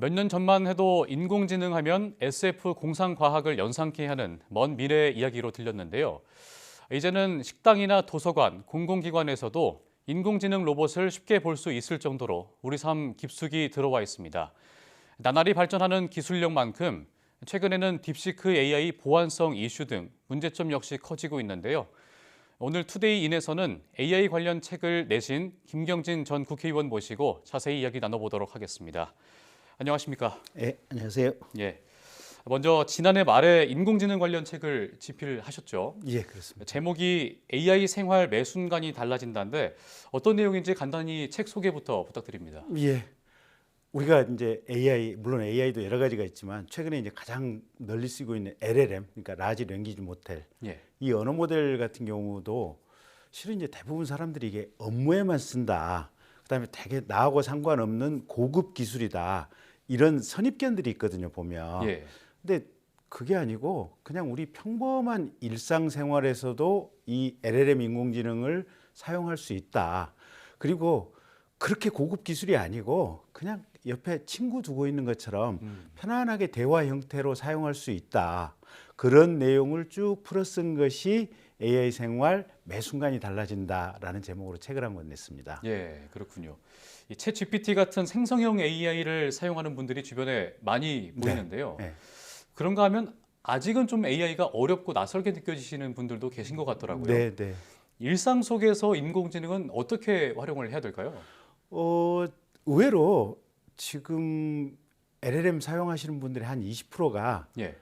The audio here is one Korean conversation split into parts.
몇 년 전만 해도 인공지능 하면 SF 공상과학을 연상케 하는 먼 미래의 이야기로 들렸는데요. 이제는 식당이나 도서관, 공공기관에서도 인공지능 로봇을 쉽게 볼 수 있을 정도로 우리 삶 깊숙이 들어와 있습니다. 나날이 발전하는 기술력만큼 최근에는 딥시크 AI 보안성 이슈 등 문제점 역시 커지고 있는데요. 오늘 투데이인에서는 AI 관련 책을 내신 김경진 전 국회의원 모시고 자세히 이야기 나눠보도록 하겠습니다. 안녕하십니까? 예, 안녕하세요. 예. 먼저 지난해 말에 인공지능 관련 책을 집필하셨죠. 예, 그렇습니다. 제목이 AI 생활 매 순간이 달라진다인데 어떤 내용인지 간단히 책 소개부터 부탁드립니다. 예. 우리가 이제 AI 물론 AI도 여러 가지가 있지만 최근에 이제 가장 널리 쓰고 있는 LLM 그러니까 라지 랭귀지 모델 예. 이 언어 모델 같은 경우도 실은 이제 대부분 사람들이 이게 업무에만 쓴다. 그다음에 되게 나하고 상관없는 고급 기술이다. 이런 선입견들이 있거든요, 보면. 예. 근데 그게 아니고 그냥 우리 평범한 일상생활에서도 이 LLM 인공지능을 사용할 수 있다. 그리고 그렇게 고급 기술이 아니고 그냥 옆에 친구 두고 있는 것처럼 음. 편안하게 대화 형태로 사용할 수 있다. 그런 내용을 쭉 풀어 쓴 것이 AI 생활 매 순간이 달라진다라는 제목으로 책을 한 권 냈습니다. 예, 그렇군요. 이챗 GPT 같은 생성형 AI를 사용하는 분들이 주변에 많이 보이는데요. 네. 그런가 하면 아직은 좀 AI가 어렵고 낯설게 느껴지시는 분들도 계신 것 같더라고요. 네, 네. 일상 속에서 인공지능은 어떻게 활용을 해야 될까요? 어, 의외로 지금 LLM 사용하시는 분들의 한 20%가 예.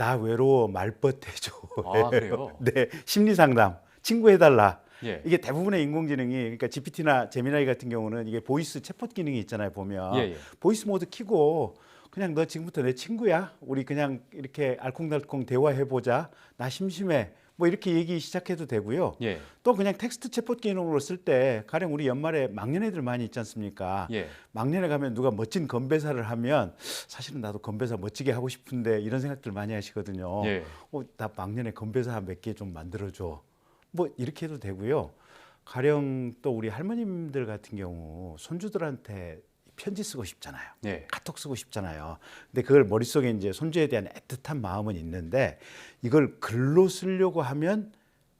나 외로워 말벗해줘. 아, 그래요? 네, 심리 상담, 친구 해달라. 예. 이게 대부분의 인공지능이 그러니까 GPT나 제미나이 같은 경우는 이게 보이스 챗봇 기능이 있잖아요 보면 예, 예. 보이스 모드 키고 그냥 너 지금부터 내 친구야 우리 그냥 이렇게 알콩달콩 대화해 보자 나 심심해 뭐 이렇게 얘기 시작해도 되고요 예. 또 그냥 텍스트 챗봇 기능으로 쓸 때 가령 우리 연말에 막년회들 많이 있지 않습니까 예. 막년에 가면 누가 멋진 건배사를 하면 사실은 나도 건배사 멋지게 하고 싶은데 이런 생각들 많이 하시거든요 예. 어, 나 막년에 건배사 몇 개 좀 만들어줘. 뭐 이렇게 해도 되고요. 가령 또 우리 할머님들 같은 경우 손주들한테 편지 쓰고 싶잖아요. 예. 카톡 쓰고 싶잖아요. 근데 그걸 머릿속에 이제 손주에 대한 애틋한 마음은 있는데 이걸 글로 쓰려고 하면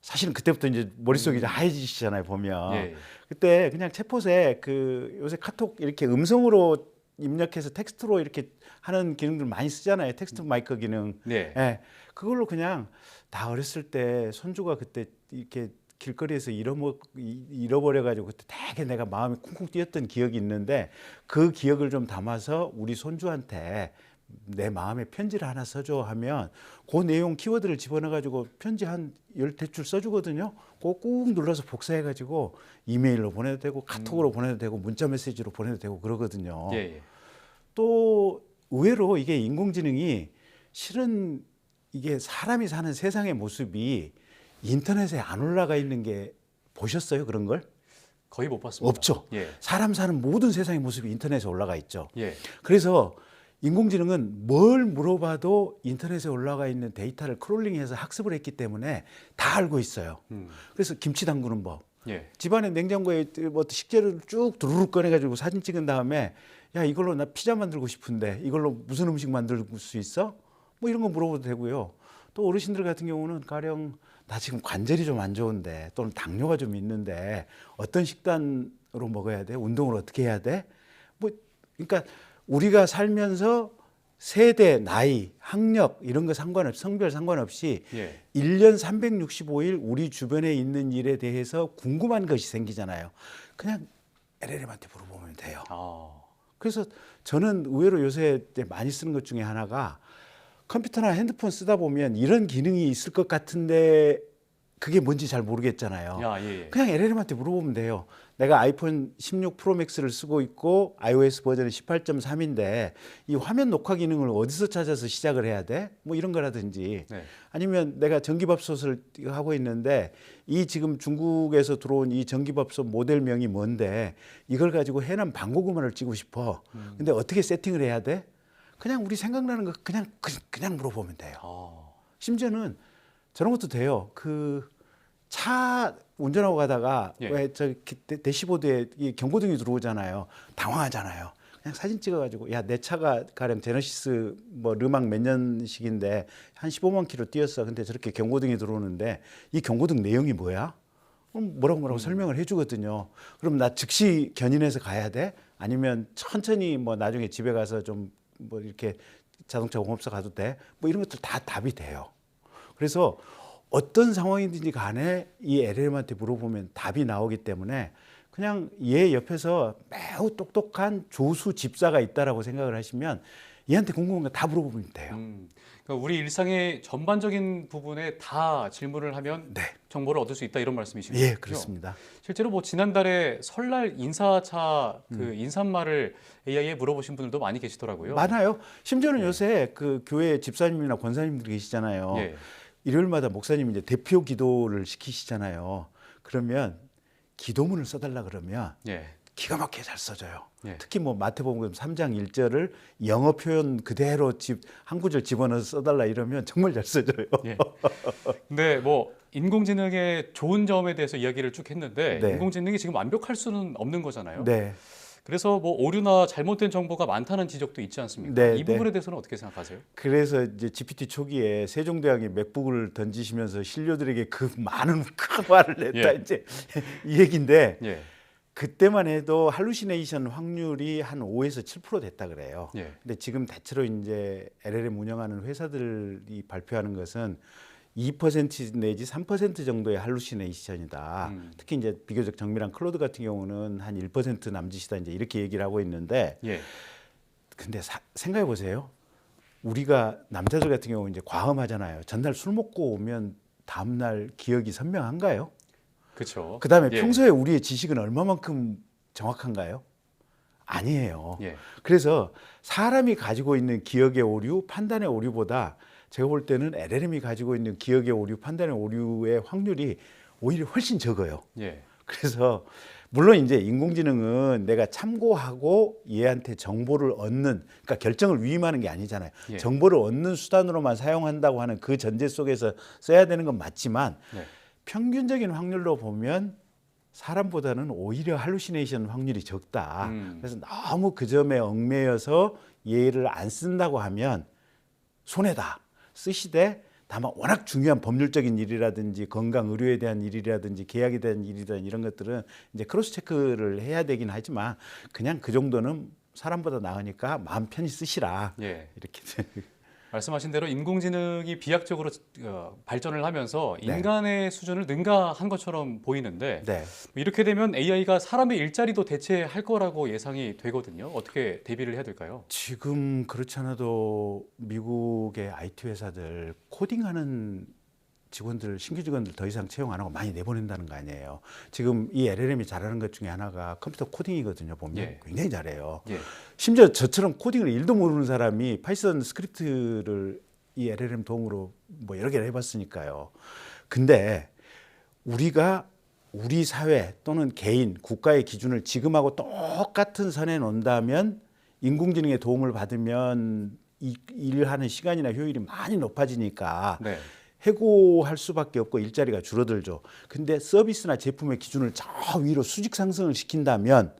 사실은 그때부터 이제 머릿속이 이제 하얘지시잖아요, 보면. 음. 예. 그때 그냥 챗봇에 그 요새 카톡 이렇게 음성으로 입력해서 텍스트로 이렇게 하는 기능들 많이 쓰잖아요. 텍스트 마이크 기능. 네. 예. 그걸로 그냥 다 어렸을 때 손주가 그때 이렇게 길거리에서 잃어먹 이- 잃어버려가지고 그때 되게 내가 마음이 쿵쿵 뛰었던 기억이 있는데 그 기억을 좀 담아서 우리 손주한테 내 마음에 편지를 하나 써줘 하면 그 내용 키워드를 집어넣어가지고 편지 한 열대 줄 써주거든요. 그거 꾹 눌러서 복사해가지고 이메일로 보내도 되고 카톡으로 보내도 되고 문자 메시지로 보내도 되고 그러거든요. 예. 예. 또 의외로 이게 인공지능이 실은 이게 사람이 사는 세상의 모습이 인터넷에 안 올라가 있는 게 보셨어요 그런 걸? 거의 못 봤습니다. 없죠. 예. 사람 사는 모든 세상의 모습이 인터넷에 올라가 있죠. 예. 그래서 인공지능은 뭘 물어봐도 인터넷에 올라가 있는 데이터를 크롤링해서 학습을 했기 때문에 다 알고 있어요. 음. 그래서 김치 담그는 법, 예. 집안에 냉장고에 뭐 식재료를 쭉 두루룩 꺼내가지고 사진 찍은 다음에 야 이걸로 나 피자 만들고 싶은데 이걸로 무슨 음식 만들 수 있어? 뭐 이런 거 물어봐도 되고요. 또 어르신들 같은 경우는 가령 나 지금 관절이 좀 안 좋은데 또는 당뇨가 좀 있는데 어떤 식단으로 먹어야 돼? 운동을 어떻게 해야 돼? 뭐 그러니까 우리가 살면서 세대, 나이, 학력 이런 거 상관없이 성별 상관없이 예. 일년 365일 우리 주변에 있는 일에 대해서 궁금한 것이 생기잖아요. 그냥 LLM한테 물어보면 돼요. 아. 그래서 저는 의외로 요새 많이 쓰는 것 중에 하나가 컴퓨터나 핸드폰 쓰다 보면 이런 기능이 있을 것 같은데 그게 뭔지 잘 모르겠잖아요. 야, 예. 예. 그냥 LLM한테 물어보면 돼요. 내가 아이폰 16 프로 맥스를 쓰고 있고 iOS 버전은 18.3인데 이 화면 녹화 기능을 어디서 찾아서 시작을 해야 돼? 뭐 이런 거라든지 네. 아니면 내가 전기밥솥을 하고 있는데 이 지금 중국에서 들어온 이 전기밥솥 모델명이 뭔데 이걸 가지고 해남 방고구마를 찍고 싶어. 근데 어떻게 세팅을 해야 돼? 그냥 우리 생각나는 거 그냥 그- 그냥 물어보면 돼요. 아. 심지어는 저런 것도 돼요. 그 차 운전하고 가다가 예. 왜저 대시보드에 이 경고등이 들어오잖아요. 당황하잖아요. 그냥 사진 찍어가지고 야 내 차가 가령 제너시스 뭐 르망 몇 년식인데 한 15만 킬로 뛰었어. 근데 저렇게 경고등이 들어오는데 이 경고등 내용이 뭐야? 그럼 뭐라고 뭐라고 설명을 해주거든요. 그럼 나 즉시 견인해서 가야 돼? 아니면 천천히 뭐 나중에 집에 가서 좀 뭐 이렇게 자동차 공업사 가도 돼? 뭐 이런 것들 다 답이 돼요. 그래서 어떤 상황이든지 간에 이 LLM한테 물어보면 답이 나오기 때문에 그냥 얘 옆에서 매우 똑똑한 조수 집사가 있다라고 생각을 하시면 얘한테 궁금한 거 다 물어보면 돼요. 음, 그러니까 우리 일상의 전반적인 부분에 다 질문을 하면 네. 정보를 얻을 수 있다 이런 말씀이시죠? 예, 그렇습니다. 실제로 뭐 지난달에 설날 인사차 그 음. 인사말을 AI에 물어보신 분들도 많이 계시더라고요. 많아요. 심지어는 요새 그 교회 집사님이나 권사님들이 계시잖아요. 예. 일요일마다 목사님이 이제 대표 기도를 시키시잖아요. 그러면 기도문을 써달라 그러면 예. 기가 막히게 잘 써줘요. 예. 특히 뭐 마태복음 3장 1절을 영어 표현 그대로 집 한 구절 집어넣어서 써달라 이러면 정말 잘 써줘요. 예. 근데 뭐 인공지능의 좋은 점에 대해서 이야기를 쭉 했는데 네. 인공지능이 지금 완벽할 수는 없는 거잖아요. 네. 그래서 뭐 오류나 잘못된 정보가 많다는 지적도 있지 않습니까? 네, 이 네. 부분에 대해서는 어떻게 생각하세요? 그래서 이제 GPT 초기에 세종대왕이 맥북을 던지시면서 신료들에게 그 많은 큰 말을 냈다 예. 이제 이 얘기인데 예. 그때만 해도 할루시네이션 확률이 한 5에서 7% 됐다 그래요. 예. 근데 지금 대체로 이제 LLM 운영하는 회사들이 발표하는 것은 2% 내지 3% 정도의 할루시네이션이다. 음. 특히 이제 비교적 정밀한 클로드 같은 경우는 한 1% 남짓이다 이제 이렇게 얘기를 하고 있는데 예. 근데 사- 생각해 보세요. 우리가 남자들 같은 경우 이제 과음하잖아요. 전날 술 먹고 오면 다음 날 기억이 선명한가요? 그렇죠. 그다음에 예. 평소에 우리의 지식은 얼마만큼 정확한가요? 아니에요. 예. 그래서 사람이 가지고 있는 기억의 오류, 판단의 오류보다 제가 볼 때는 LLM이 가지고 있는 기억의 오류, 판단의 오류의 확률이 오히려 훨씬 적어요. 예. 그래서 물론 이제 인공지능은 내가 참고하고 얘한테 정보를 얻는 그러니까 결정을 위임하는 게 아니잖아요. 예. 정보를 얻는 수단으로만 사용한다고 하는 그 전제 속에서 써야 되는 건 맞지만 네. 평균적인 확률로 보면 사람보다는 오히려 할루시네이션 확률이 적다. 음. 그래서 너무 그 점에 얽매여서 얘를 안 쓴다고 하면 손해다. 쓰시되 다만 워낙 중요한 법률적인 일이라든지 건강 의료에 대한 일이라든지 계약에 대한 일이라든지 이런 것들은 이제 크로스 체크를 해야 되긴 하지만 그냥 그 정도는 사람보다 나으니까 마음 편히 쓰시라. 예. 이렇게 말씀하신 대로 인공지능이 비약적으로 어, 발전을 하면서 네. 인간의 수준을 능가한 것처럼 보이는데 네. 이렇게 되면 AI가 사람의 일자리도 대체할 거라고 예상이 되거든요. 어떻게 대비를 해야 될까요? 지금 그렇지 않아도 미국의 IT 회사들 코딩하는 직원들 신규 직원들 더 이상 채용 안 하고 많이 내보낸다는 거 아니에요. 지금 이 LLM이 잘하는 것 중에 하나가 컴퓨터 코딩이거든요. 보면 예. 굉장히 잘해요. 예. 심지어 저처럼 코딩을 일도 모르는 사람이 파이썬 스크립트를 이 LLM 도움으로 뭐 여러 개를 해봤으니까요. 근데 우리가 우리 사회 또는 개인, 국가의 기준을 지금하고 똑같은 선에 놓는다면 인공지능의 도움을 받으면 이 일하는 시간이나 효율이 많이 높아지니까 네. 해고할 수밖에 없고 일자리가 줄어들죠. 근데 서비스나 제품의 기준을 저 위로 수직 상승을 시킨다면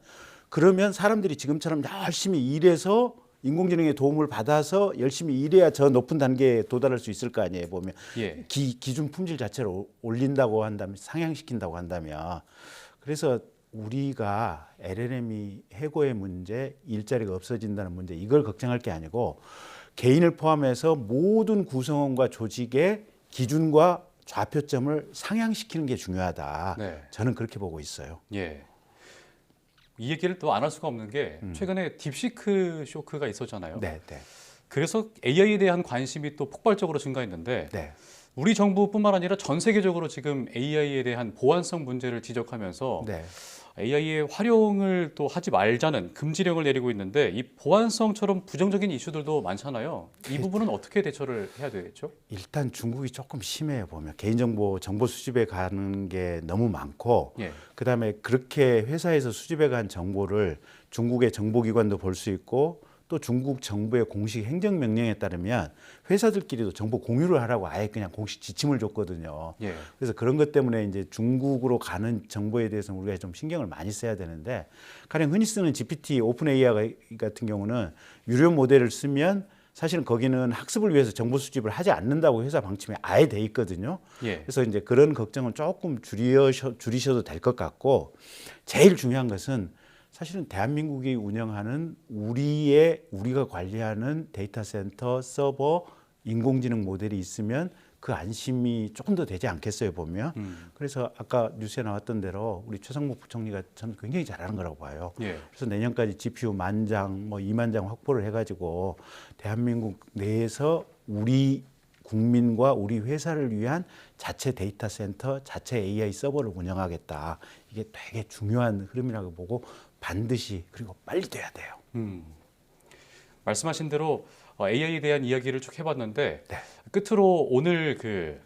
그러면 사람들이 지금처럼 열심히 일해서 인공지능의 도움을 받아서 열심히 일해야 저 높은 단계에 도달할 수 있을 거 아니에요. 보면 예. 기, 기준 품질 자체를 오- 올린다고 한다면 상향시킨다고 한다면 그래서 우리가 LLM이 해고의 문제, 일자리가 없어진다는 문제 이걸 걱정할 게 아니고 개인을 포함해서 모든 구성원과 조직의 기준과 좌표점을 상향시키는 게 중요하다. 네. 저는 그렇게 보고 있어요. 예. 이 얘기를 또 안 할 수가 없는 게 최근에 딥시크 쇼크가 있었잖아요. 음. 네, 네, 그래서 AI에 대한 관심이 또 폭발적으로 증가했는데 네. 우리 정부뿐만 아니라 전 세계적으로 지금 AI에 대한 보안성 문제를 지적하면서 네. AI의 활용을 또 하지 말자는 금지령을 내리고 있는데 이 보안성처럼 부정적인 이슈들도 많잖아요. 이 부분은 어떻게 대처를 해야 되겠죠? 일단 중국이 조금 심해요 보면 개인정보 정보 수집에 가는 게 너무 많고 예. 그다음에 그렇게 회사에서 수집해 간 정보를 중국의 정보기관도 볼 수 있고 또 중국 정부의 공식 행정 명령에 따르면 회사들끼리도 정보 공유를 하라고 아예 그냥 공식 지침을 줬거든요. 예. 그래서 그런 것 때문에 이제 중국으로 가는 정보에 대해서 우리가 좀 신경을 많이 써야 되는데 가령 흔히 쓰는 GPT 오픈 AI 같은 경우는 유료 모델을 쓰면 사실은 거기는 학습을 위해서 정보 수집을 하지 않는다고 회사 방침에 아예 돼 있거든요. 예. 그래서 이제 그런 걱정은 조금 줄이셔, 줄이셔도 될 것 같고 제일 중요한 것은 사실은 대한민국이 운영하는 우리의 우리가 관리하는 데이터 센터 서버 인공지능 모델이 있으면 그 안심이 조금 더 되지 않겠어요 보면 음. 그래서 아까 뉴스에 나왔던 대로 우리 최상목 부총리가 저는 굉장히 잘하는 거라고 봐요. 예. 그래서 내년까지 GPU 만 장, 뭐 2만 장 확보를 해가지고 대한민국 내에서 우리 국민과 우리 회사를 위한 자체 데이터 센터, 자체 AI 서버를 운영하겠다. 이게 되게 중요한 흐름이라고 보고 반드시 그리고 빨리 돼야 돼요. 음. 말씀하신 대로 어, AI에 대한 이야기를 쭉 해봤는데 네. 끝으로 오늘 그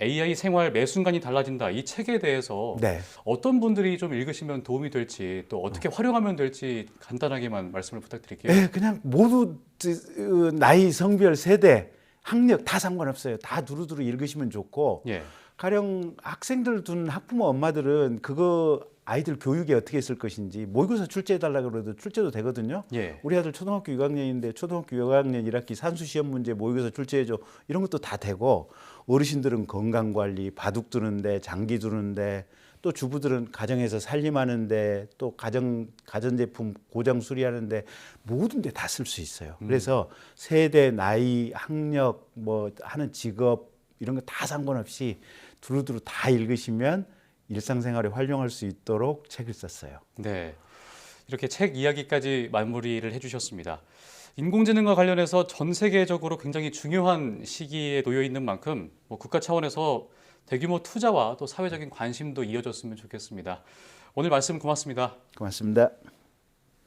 AI 생활 매 순간이 달라진다 이 책에 대해서 네. 어떤 분들이 좀 읽으시면 도움이 될지 또 어떻게 활용하면 될지 간단하게만 말씀을 부탁드릴게요. 네, 그냥 모두 그, 나이, 성별, 세대, 학력 다 상관없어요. 다 두루두루 읽으시면 좋고 예. 가령 학생들 둔 학부모 엄마들은 그거 아이들 교육에 어떻게 쓸 것인지 모의고사 출제해달라 그래도 출제도 되거든요. 예. 우리 아들 초등학교 6학년인데 초등학교 6학년 1학기 산수 시험 문제 모의고사 출제해줘 이런 것도 다 되고 어르신들은 건강 관리 바둑 두는데 장기 두는데 또 주부들은 가정에서 살림하는데 또 가정 가전제품 고장 수리하는데 모든 데 다 쓸 수 있어요. 그래서 세대 나이 학력 뭐 하는 직업 이런 거 다 상관없이 두루두루 다 읽으시면 일상생활에 활용할 수 있도록 책을 썼어요. 네. 이렇게 책 이야기까지 마무리를 해주셨습니다. 인공지능과 관련해서 전 세계적으로 굉장히 중요한 시기에 놓여 있는 만큼 뭐 국가 차원에서 대규모 투자와 또 사회적인 관심도 이어졌으면 좋겠습니다. 오늘 말씀 고맙습니다. 고맙습니다.